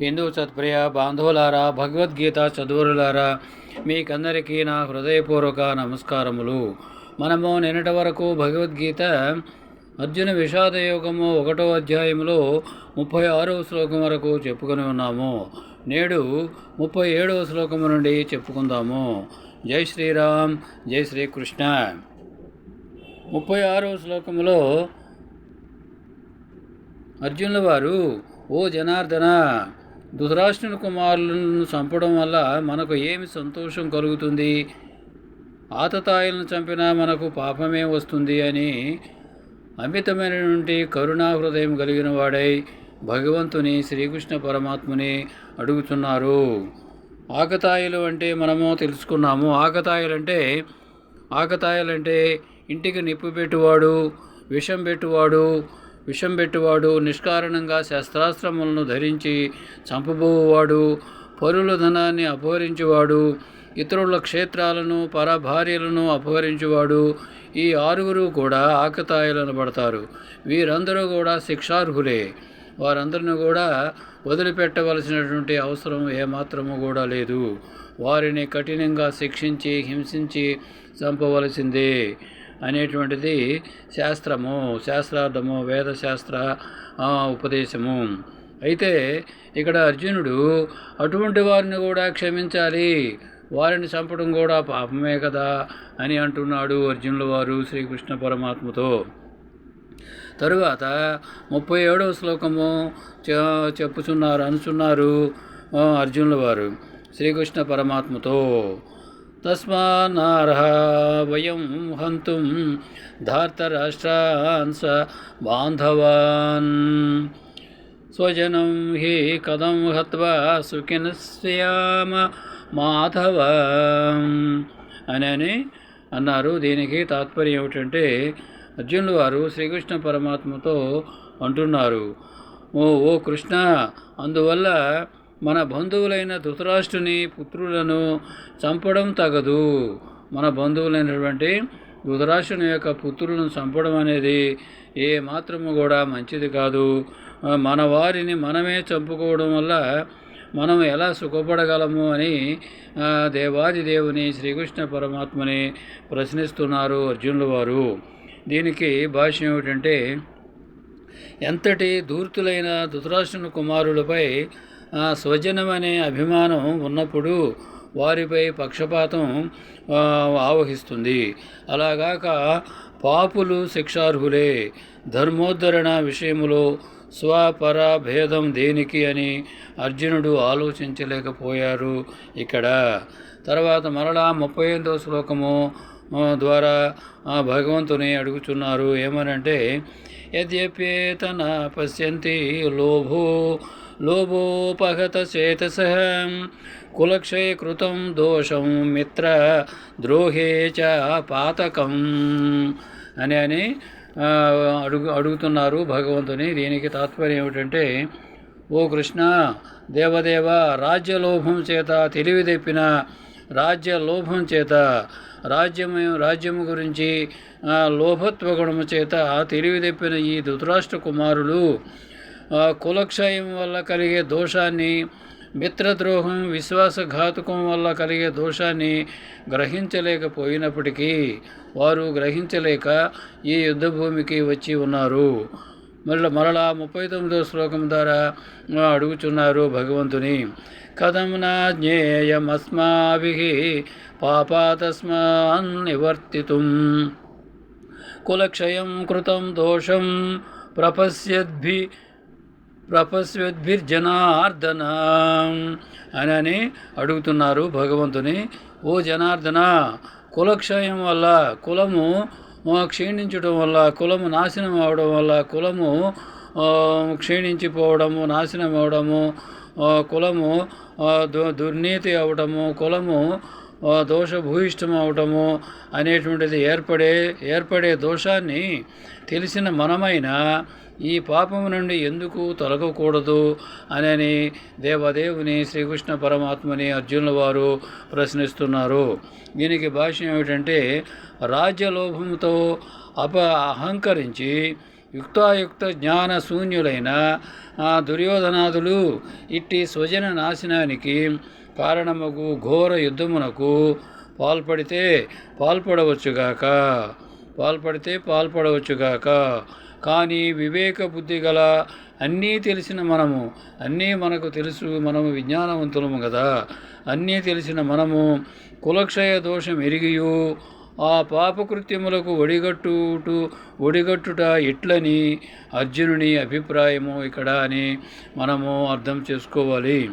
హిందూ సత్ప్రియ బాంధవులారా భగవద్గీత చదువులారా మీకందరికీ నా హృదయపూర్వక నమస్కారములు. మనము నిన్నటి వరకు భగవద్గీత అర్జున విషాద యోగము ఒకటో అధ్యాయంలో ముప్పై ఆరవ శ్లోకం వరకు చెప్పుకొని ఉన్నాము. నేడు ముప్పై ఏడవ శ్లోకము నుండి చెప్పుకుందాము. జై శ్రీరామ్ జై శ్రీకృష్ణ. ముప్పై ఆరవ శ్లోకములో అర్జునుల వారు ఓ జనార్దన ధృతరాష్ట్రుని కుమారులను చంపడం వల్ల మనకు ఏమి సంతోషం కలుగుతుంది? ఆతతాయిలను చంపినా మనకు పాపమే వస్తుంది అని అమితమైనటువంటి కరుణా హృదయం కలిగిన వాడై భగవంతుని శ్రీకృష్ణ పరమాత్ముని అడుగుతున్నారు. ఆకతాయిలు అంటే మనము తెలుసుకున్నాము. ఆకతాయిలంటే ఆకతాయిలంటే ఇంటికి నిప్పు పెట్టువాడు విషం పెట్టువాడు విషం పెట్టువాడు నిష్కారణంగా శస్త్రాస్త్రములను ధరించి చంపబోవాడు పరుల ధనాన్ని అపహరించేవాడు ఇతరుల క్షేత్రాలను పరభార్యలను అపహరించేవాడు ఈ ఆరుగురు కూడా ఆకతాయిలను పడతారు. వీరందరూ కూడా శిక్షార్హులే. వారందరిని కూడా వదిలిపెట్టవలసినటువంటి అవసరం ఏమాత్రము కూడా లేదు. వారిని కఠినంగా శిక్షించి హింసించి చంపవలసిందే. అనేటువంటిది శాస్త్రము శాస్త్రార్థము వేదశాస్త్ర ఉపదేశము. అయితే ఇక్కడ అర్జునుడు అటువంటి వారిని కూడా క్షమించాలి. వారిని చంపడం కూడా పాపమే కదా అని అంటున్నాడు అర్జునుల వారు శ్రీకృష్ణ పరమాత్మతో. తరువాత ముప్పై ఏడవ శ్లోకము చెప్పుచున్నారు అనుచున్నారు అర్జునుల వారు శ్రీకృష్ణ పరమాత్మతో. తస్మాన్నార్హ వయం హంతుం ధార్తరాష్ట్రాన్ స బాంధవాన్ స్వజనం హి కథం హత్వా సుఖినశ్యామ మాధవ అని అని అన్నారు. దీనికి తాత్పర్యం ఏమిటంటే అర్జునులు వారు శ్రీకృష్ణ పరమాత్మతో అంటున్నారు. ఓ ఓ కృష్ణ అందువల్ల మన బంధువులైన ధృతరాష్ట్రుని పుత్రులను చంపడం తగదు. మన బంధువులైనటువంటి ధృతరాష్ట్రుని యొక్క పుత్రులను చంపడం అనేది ఏ మాత్రము కూడా మంచిది కాదు. మన వారిని మనమే చంపుకోవడం వల్ల మనం ఎలా సుఖపడగలము అని దేవాది దేవుని శ్రీకృష్ణ పరమాత్మని ప్రశ్నిస్తున్నారు అర్జునుల వారు. దీనికి భాష్యం ఏమిటంటే ఎంతటి ధూర్తులైన ధృతరాష్ట్రుని కుమారులపై స్వజనమనే అభిమానం ఉన్నప్పుడు వారిపై పక్షపాతం ఆవహిస్తుంది. అలాగాక పాపులు శిక్షార్హులే. ధర్మోద్ధరణ విషయములో స్వపర భేదం దేనికి అని అర్జునుడు ఆలోచించలేకపోయారు ఇక్కడ. తర్వాత మరలా ముప్పై ఎనిమిదవ శ్లోకము ద్వారా భగవంతుని అడుగుచున్నారు. ఏమనంటే యద్యప్యేతన పశ్యంతి లోభో లోభోపగత చేతస కులక్షయ కృతం దోషం మిత్ర ద్రోహే చ పాతకం అని అని అడుగు అడుగుతున్నారు భగవంతుని. దీనికి తాత్పర్యం ఏమిటంటే ఓ కృష్ణ దేవదేవ రాజ్యలోభం చేత తెలివి తెప్పిన రాజ్య లోభం చేత రాజ్యము రాజ్యము గురించి లోభత్వ గుణము చేత తెలివి తెప్పిన ఈ ధృతరాష్ట్ర కుమారులు కులక్షయం వల్ల కలిగే దోషాన్ని మిత్రద్రోహం విశ్వాసఘాతుకం వల్ల కలిగే దోషాన్ని గ్రహించలేకపోయినప్పటికీ వారు గ్రహించలేక ఈ యుద్ధభూమికి వచ్చి ఉన్నారు. మళ్ళీ మరలా ముప్పై తొమ్మిదో శ్లోకం ద్వారా అడుగుచున్నారు భగవంతుని. కథం నా జ్ఞేయమస్మాభి పాపాతస్మాన్ నివర్తితుం. కులక్షయం కృతం దోషం ప్రపశ్యద్భి ప్రపశ్యద్భిర్జనార్దన అని అని అడుగుతున్నారు భగవంతుని. ఓ జనార్దన కులక్షయం వల్ల కులము క్షీణించడం వల్ల కులము నాశనం అవడం వల్ల కులము క్షీణించిపోవడము నాశనం అవడము కులము దు- దుర్నీతి అవడము కులము దోషభూయిష్టం అవటము అనేటువంటిది ఏర్పడే ఏర్పడే దోషాన్ని తెలిసిన మనమైన ఈ పాపము నుండి ఎందుకు తొలగకూడదు అని దేవదేవుని శ్రీకృష్ణ పరమాత్మని అర్జునుల వారు ప్రశ్నిస్తున్నారు. దీనికి భాష్యం ఏమిటంటే రాజ్యలోభంతో అప అహంకరించి యుక్తాయుక్త జ్ఞాన శూన్యులైన దుర్యోధనాదులు ఇట్టి స్వజన నాశనానికి కారణమగు ఘోర యుద్ధమునకు పాల్పడితే పాల్పడవచ్చుగాక. పాల్పడితే పాల్పడవచ్చుగాక. కానీ వివేక బుద్ధి గల అన్నీ తెలిసిన మనము అన్నీ మనకు తెలుసు మనము విజ్ఞానవంతులము కదా అన్నీ తెలిసిన మనము కులక్షయ దోషం ఎరిగియు ఆ పాపకృత్యములకు ఒడిగట్టుటు ఒడిగట్టుట ఎట్లని? అర్జునుని అభిప్రాయము ఇక్కడ అని మనము అర్థం చేసుకోవాలి.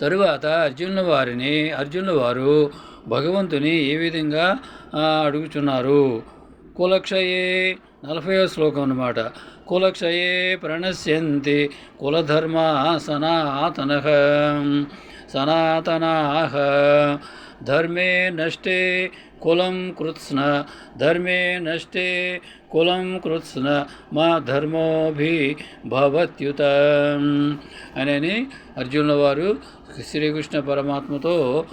తరువాత అర్జునుల వారిని అర్జునుల వారు భగవంతుని ఏ విధంగా అడుగుచున్నారు? కులక్షయే నలభై శ్లోకం అన్నమాట. కులక్షయే ప్రణశ్యంతి కులధర్మ సనాతన సనాతనా ధర్మే నష్టే కులం కృత్స్న ధర్మే నష్టే కులం కృత్స్న మా ధర్మోభి భవత్యుత. అని అర్జునుల వారు శ్రీకృష్ణ పరమాత్మతో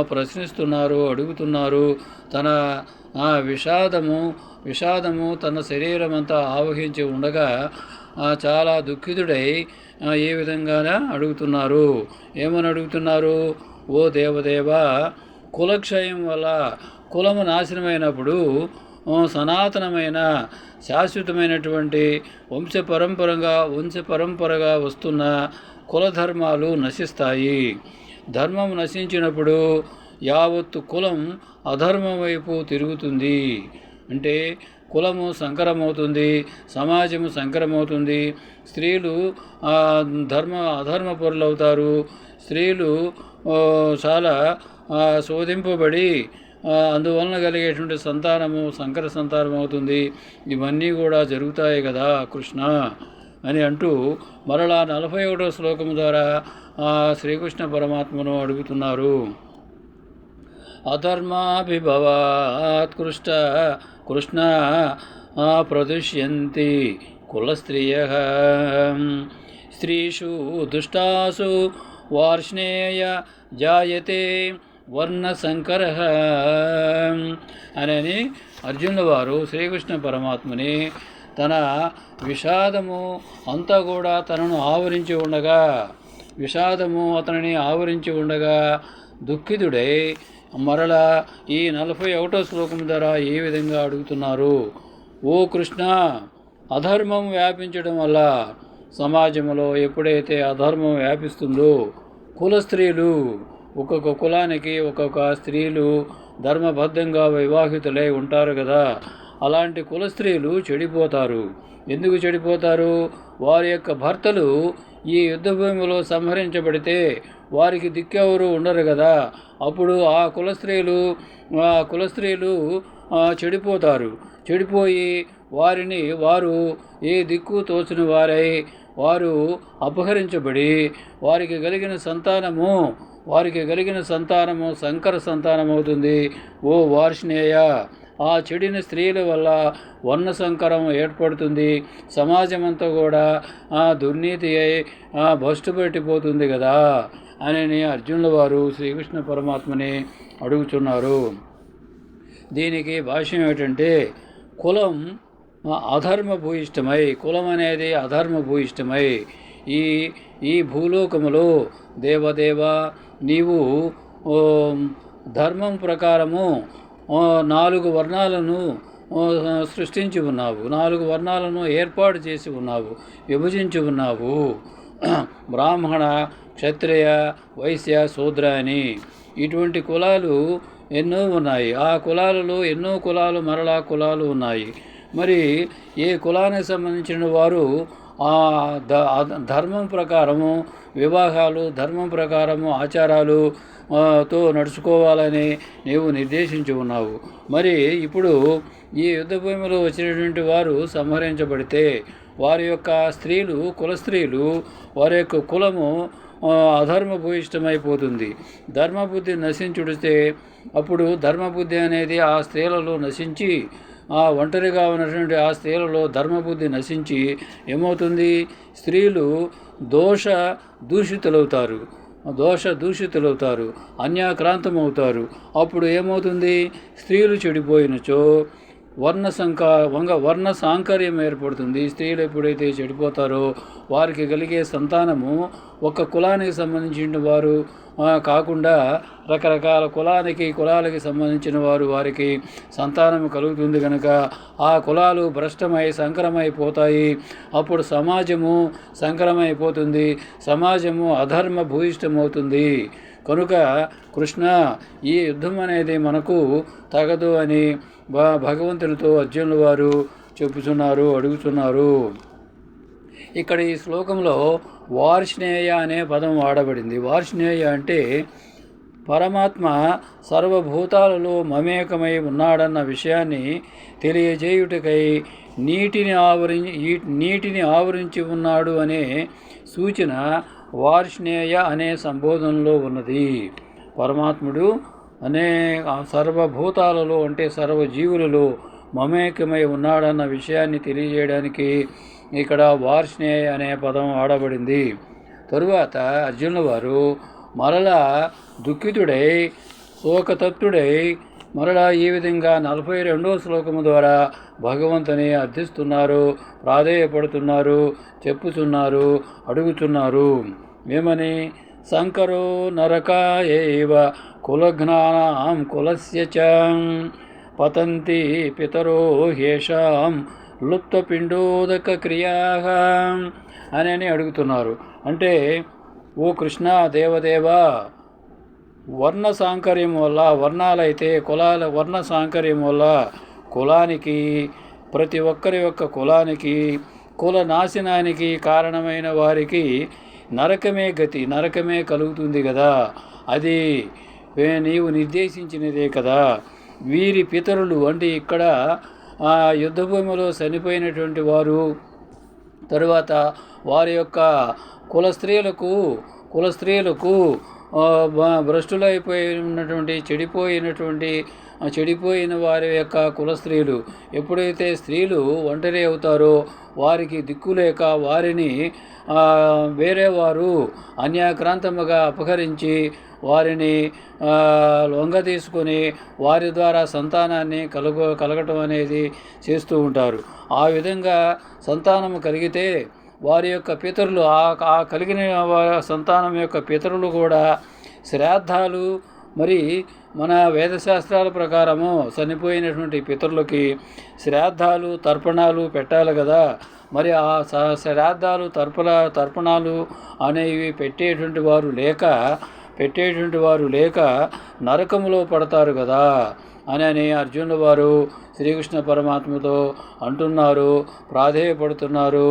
ప్రశ్నిస్తున్నారు అడుగుతున్నారు. తన ఆ విషాదము విషాదము తన శరీరం అంతా ఆవహించి ఉండగా చాలా దుఃఖితుడై ఏ విధంగా అడుగుతున్నారు? ఏమని అడుగుతున్నారు? ఓ దేవదేవ కులక్షయం వల్ల కులము నాశనమైనప్పుడు సనాతనమైన శాశ్వతమైనటువంటి వంశ పరంపరగా వంశ పరంపరగా వస్తున్న కులధర్మాలు నశిస్తాయి. ధర్మం నశించినప్పుడు యావత్తు కులం అధర్మం వైపు తిరుగుతుంది. అంటే కులము సంకరమవుతుంది సమాజము సంకరమవుతుంది. స్త్రీలు ధర్మ అధర్మ పరులు అవుతారు స్త్రీలు చాలా శోధింపబడి అందువలన కలిగేటువంటి సంతానము సంకర సంతానం అవుతుంది. ఇవన్నీ కూడా జరుగుతాయి కదా కృష్ణ అని అంటూ మరలా నలభై ఒకటో శ్లోకం ద్వారా శ్రీకృష్ణ పరమాత్మను అడుగుతున్నారు. అధర్మాభిభవాత్కృష్ట కృష్ణ కృష్ణ ప్రదుష్యంతి కులస్త్రియ. స్త్రీషు దుష్టాసు వార్ష్ణేయ జాయతే వర్ణశంకర అని అర్జునుల వారు శ్రీకృష్ణ పరమాత్మని తన విషాదము అంతా కూడా తనను ఆవరించి ఉండగా విషాదము అతనిని ఆవరించి ఉండగా దుఃఖితుడై మరల ఈ నలభై ఒకటో శ్లోకం ద్వారా ఏ విధంగా అడుగుతున్నారు? ఓ కృష్ణ అధర్మం వ్యాపించడం వల్ల సమాజంలో ఎప్పుడైతే అధర్మం వ్యాపిస్తుందో కుల స్త్రీలు ఒక్కొక్క కులానికి ఒక్కొక్క స్త్రీలు ధర్మబద్ధంగా వివాహితులై ఉంటారు కదా. అలాంటి కుల స్త్రీలు చెడిపోతారు. ఎందుకు చెడిపోతారు? వారి యొక్క భర్తలు ఈ యుద్ధ భూమిలో సంహరించబడితే వారికి దిక్కెవరు ఉండరు కదా. అప్పుడు ఆ కుల స్త్రీలు ఆ కుల స్త్రీలు చెడిపోతారు. చెడిపోయి వారిని వారు ఏ దిక్కు తోచిన వారై వారు అపహరించబడి వారికి కలిగిన సంతానము వారికి కలిగిన సంతానము సంకర సంతానం అవుతుంది ఓ వార్ష్ణేయ ఆ చెడిన స్త్రీల వల్ల వర్ణ సంకరం ఏర్పడుతుంది. సమాజమంతా కూడా ఆ దుర్నీతి అయి ఆ పెట్టిపోతుంది కదా అని అర్జునుల వారు శ్రీకృష్ణ పరమాత్మని అడుగుతున్నారు దీనికి భాష్యం ఏమిటంటే కులం అధర్మ భూయిష్టమై కులం అనేది అధర్మ భూయిష్టమై ఈ ఈ భూలోకములో దేవదేవ నీవు ధర్మం ప్రకారము నాలుగు వర్ణాలను సృష్టించి ఉన్నావు. నాలుగు వర్ణాలను ఏర్పాటు చేసి ఉన్నావు విభజించి ఉన్నావు. బ్రాహ్మణ క్షత్రియ వైశ్య శూద్ర అని ఇటువంటి కులాలు ఎన్నో ఉన్నాయి. ఆ కులాలలో ఎన్నో కులాలు మరలా కులాలు ఉన్నాయి. మరి ఏ కులానికి సంబంధించిన వారు ధర్మం ప్రకారము వివాహాలు ధర్మం ప్రకారము ఆచారాలు తో నడుచుకోవాలని నీవు నిర్దేశించి ఉన్నావు. మరి ఇప్పుడు ఈ యుద్ధ భూమిలో వచ్చినటువంటి వారు సంహరించబడితే వారి యొక్క స్త్రీలు కుల స్త్రీలు వారి యొక్క కులము అధర్మ భూయిష్టమైపోతుంది ధర్మబుద్ధి నశించుడితే అప్పుడు ధర్మబుద్ధి అనేది ఆ స్త్రీలలో నశించి ఆ ఒంటరిగా ఉన్నటువంటి ఆ స్త్రీలలో ధర్మబుద్ధి నశించి ఏమవుతుంది? స్త్రీలు దోష దూషితులవుతారు. దోష దూషితులవుతారు. అన్యాక్రాంతం అవుతారు అప్పుడు ఏమవుతుంది? స్త్రీలు చెడిపోయినచో వర్ణ సంకా వంగ వర్ణ సాంకర్యం ఏర్పడుతుంది. స్త్రీలు ఎప్పుడైతే చెడిపోతారో వారికి కలిగే సంతానము ఒక కులానికి సంబంధించిన వారు కాకుండా రకరకాల కులానికి కులాలకి సంబంధించిన వారు వారికి సంతానం కలుగుతుంది కనుక ఆ కులాలు భ్రష్టమై సంకరమైపోతాయి అప్పుడు సమాజము సంకరమైపోతుంది సమాజము అధర్మ భూయిష్టమవుతుంది. కనుక కృష్ణ ఈ యుద్ధం అనేది మనకు తగదు అని భ- భగవంతునితో అర్జునుల వారు చెబుతున్నారు అడుగుతున్నారు. ఇక్కడ ఈ శ్లోకంలో వార్ష్ణేయ అనే పదం వాడబడింది. వార్ష్ణేయ అంటే పరమాత్మ సర్వభూతాలలో మమేకమై ఉన్నాడన్న విషయాన్ని తెలియజేయుటకై నీటిని ఆవరించి నీటిని ఆవరించి ఉన్నాడు అనే సూచన వార్ష్ణేయ అనే సంబోధనలో ఉన్నది. పరమాత్ముడు అనే సర్వభూతాలలో అంటే సర్వజీవులలో మమేకమై ఉన్నాడన్న విషయాన్ని తెలియజేయడానికి ఇక్కడ వార్ష్ణేయ అనే పదం వాడబడింది తరువాత అర్జునుల వారు మరలా దుఃఖితుడై శోకతప్తుడై మరలా ఈ విధంగా నలభై రెండవ శ్లోకము ద్వారా భగవంతుని అర్థిస్తున్నారు ప్రాధేయపడుతున్నారు చెప్పుచున్నారు అడుగుతున్నారు ఏమని? శంకరో నరకాయవ కులజ్ఞానాం కులస్య చ పతంతి పితరో హేషాం లుప్తపిండోదక క్రియా అని అని అడుగుతున్నారు. అంటే ఓ కృష్ణ దేవదేవ వర్ణ సాంకర్యం వల్ల వర్ణాలైతే కులాల వర్ణ సాంకర్యం వల్ల కులానికి ప్రతి ఒక్కరి యొక్క కులానికి కుల నాశనానికి కారణమైన వారికి నరకమే గతి నరకమే కలుగుతుంది కదా. అది నీవు నిర్దేశించినదే కదా. వీరి పితరులు అంటే ఇక్కడ ఆ యుద్ధభూమిలో చనిపోయినటువంటి వారు తరువాత వారి యొక్క కుల స్త్రీలకు కుల స్త్రీలకు ఆ, భ్రష్టులైపోయి ఉన్నటువంటి చెడిపోయినటువంటి చెడిపోయిన వారి యొక్క కుల స్త్రీలు. ఎప్పుడైతే స్త్రీలు ఒంటరి అవుతారో వారికి దిక్కులేక వారిని వేరే వారు అన్యాక్రాంతముగా అపహరించి వారిని లొంగ తీసుకొని వారి ద్వారా సంతానాన్ని కలుగ కలగటం అనేది చేస్తూ ఉంటారు. ఆ విధంగా సంతానము కలిగితే వారి యొక్క పితరులు ఆ ఆ కలిగిన సంతానం యొక్క పితరులు కూడా శ్రాద్ధాలు మరి మన వేదశాస్త్రాల ప్రకారము చనిపోయినటువంటి పితరులకి శ్రాద్ధాలు తర్పణాలు పెట్టాలి కదా. మరి ఆ స- శ్రాద్ధాలు తర్పణ తర్పణాలు అనేవి పెట్టేటువంటి వారు లేక పెట్టేటువంటి వారు లేక నరకములో పడతారు కదా అని అని అర్జునుల వారు శ్రీకృష్ణ పరమాత్మతో అంటున్నారు ప్రాధేయపడుతున్నారు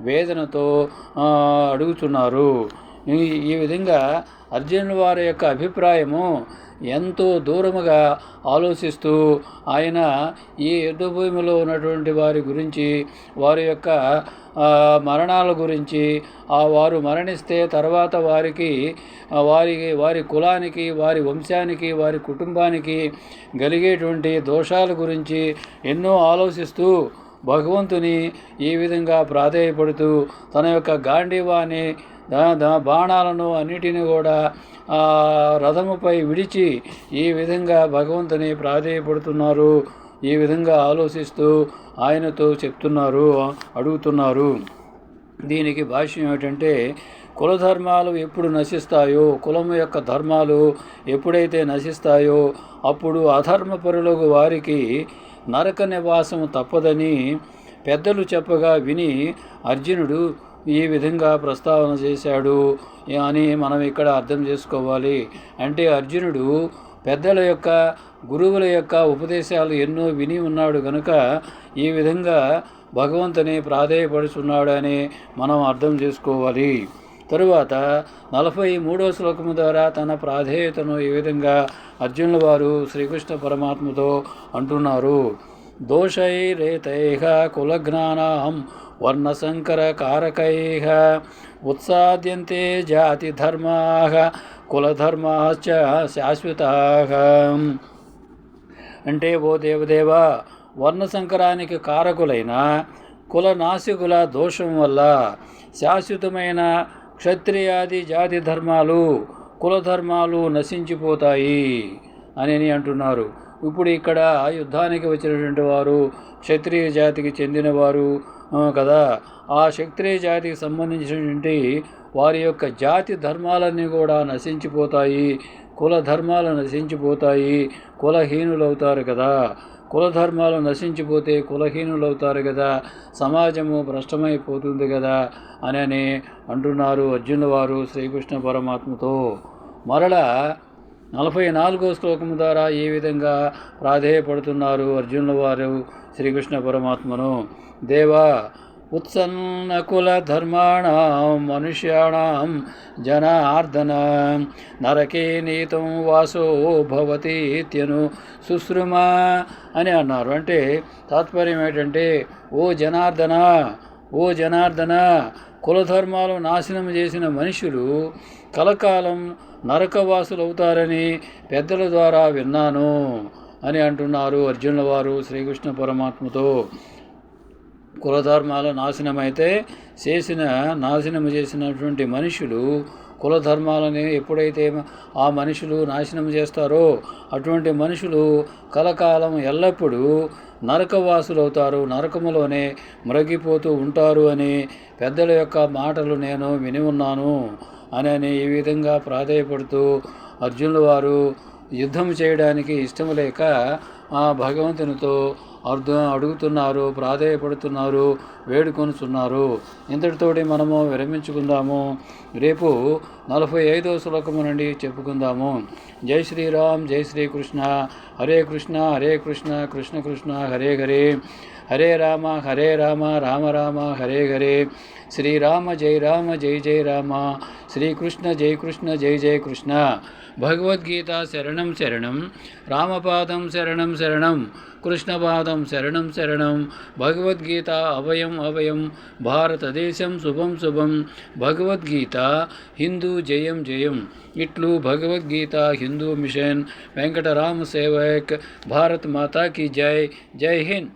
వేదనతో అడుగుతున్నారు. ఈ ఈ విధంగా అర్జునుల వారి యొక్క అభిప్రాయము ఎంతో దూరముగా ఆలోచిస్తూ ఆయన ఈ యుద్ధభూమిలో ఉన్నటువంటి వారి గురించి వారి యొక్క మరణాల గురించి ఆ వారు మరణిస్తే తర్వాత వారికి వారి వారి కులానికి వారి వంశానికి వారి కుటుంబానికి కలిగేటువంటి దోషాల గురించి ఎన్నో ఆలోచిస్తూ భగవంతుని ఈ విధంగా ప్రాధేయపడుతూ తన యొక్క గాంధీవాన్ని బాణాలను అన్నిటిని కూడా రథముపై విడిచి ఈ విధంగా భగవంతుని ప్రాధేయపడుతున్నారు. ఈ విధంగా ఆలోచిస్తూ ఆయనతో చెప్తున్నారు అడుగుతున్నారు. దీనికి భాష్యం ఏమిటంటే కులధర్మాలు ఎప్పుడు నశిస్తాయో కులము యొక్క ధర్మాలు ఎప్పుడైతే నశిస్తాయో అప్పుడు అధర్మపరులకు వారికి నరక నివాసం తప్పదని పెద్దలు చెప్పగా విని అర్జునుడు ఈ విధంగా ప్రస్తావన చేశాడు. అని మనం ఇక్కడ అర్థం చేసుకోవాలి. అంటే అర్జునుడు పెద్దల యొక్క గురువుల యొక్క ఉపదేశాలు ఎన్నో విని ఉన్నాడు కనుక ఈ విధంగా భగవంతుని ప్రాధేయపడుచున్నాడు అని మనం అర్థం చేసుకోవాలి. తరువాత నలభై మూడో శ్లోకము ద్వారా తన ప్రాధేయతను ఈ విధంగా అర్జునుల వారు శ్రీకృష్ణ పరమాత్మతో అంటున్నారు. దోషైరేతై కులజ్ఞానాహం వర్ణసంకరకారకై ఉత్సాద్యంతే జాతిధర్మా కులధర్మాశ్చ శాశ్వత అంటే ఓ దేవదేవ వర్ణ సంకరానికి కారకులైన కులనాశికుల దోషం వల్ల శాశ్వతమైన క్షత్రియాది జాతి ధర్మాలు కులధర్మాలు నశించిపోతాయి అని అంటున్నారు. ఇప్పుడు ఇక్కడ యుద్ధానికి వచ్చినటువంటి వారు క్షత్రియ జాతికి చెందినవారు కదా. ఆ క్షత్రియ జాతికి సంబంధించినటువంటి వారి యొక్క జాతి ధర్మాలన్నీ కూడా నశించిపోతాయి. కుల ధర్మాలు నశించిపోతాయి. కులహీనులవుతారు కదా. కుల ధర్మాలు నశించిపోతే కులహీనులవుతారు కదా. సమాజము భ్రష్టమైపోతుంది కదా అని అని అంటున్నారు అర్జునుల వారు శ్రీకృష్ణ పరమాత్మతో. మరలా నలభై నాలుగో శ్లోకం ద్వారా ఏ విధంగా ప్రాధేయపడుతున్నారు అర్జునుల వారు శ్రీకృష్ణ పరమాత్మను? దేవా ఉత్సన్న కుల ధర్మాణం మనుష్యాణం జనార్దన నరకే నీతం వాసో భవతి ఇత్యను అని అన్నారు. అంటే తాత్పర్యం ఏంటంటే ఓ జనార్దన ఓ జనార్దన కులధర్మాలు నాశనం చేసిన మనుషులు కలకాలం నరకవాసులు అవుతారని పెద్దల ద్వారా విన్నాను అని అంటున్నారు అర్జునుల వారు శ్రీకృష్ణ పరమాత్మతో. కులధర్మాలు నాశనమైతే చేసిన నాశనం చేసినటువంటి మనుషులు కులధర్మాలని ఎప్పుడైతే ఆ మనుషులు నాశనం చేస్తారో అటువంటి మనుషులు కలకాలం ఎల్లప్పుడూ నరకవాసులవుతారు నరకములోనే మ్రగిపోతూ ఉంటారు అని పెద్దల యొక్క మాటలు నేను విని ఉన్నాను అని అని ఈ విధంగా ప్రాధేయపడుతూ అర్జునుల వారు యుద్ధం చేయడానికి ఇష్టం లేక ఆ భగవంతునితో అర్థం అడుగుతున్నారు ప్రాధేయపడుతున్నారు వేడుకొనుచున్నారు. ఇంతటితోటి మనము విరమించుకుందాము. రేపు నలభై ఐదవ శ్లోకము నుండి చెప్పుకుందాము. జై శ్రీరామ్ జై శ్రీకృష్ణ. హరే కృష్ణ హరే కృష్ణ కృష్ణ కృష్ణ హరే హరే. హరే రామ హరే రామ రామ రామ హరే హరే. శ్రీరామ జై రామ జై జై రామ. శ్రీకృష్ణ జై కృష్ణ జై జై కృష్ణ. భగవద్గీత శరణం శరణం. రామపాదం శరణం శరణం. కృష్ణపాదం శరణం శరణం. భగవద్గీత అభయం అభయం భారతదేశం శుభం శుభం. భగవద్గీత హిందూ జయం జయం ఇట్లు భగవద్గీత హిందూ మిషన్ వెంకటరామ సేవక్ భారత్ మాతా కీ జై జై హింద్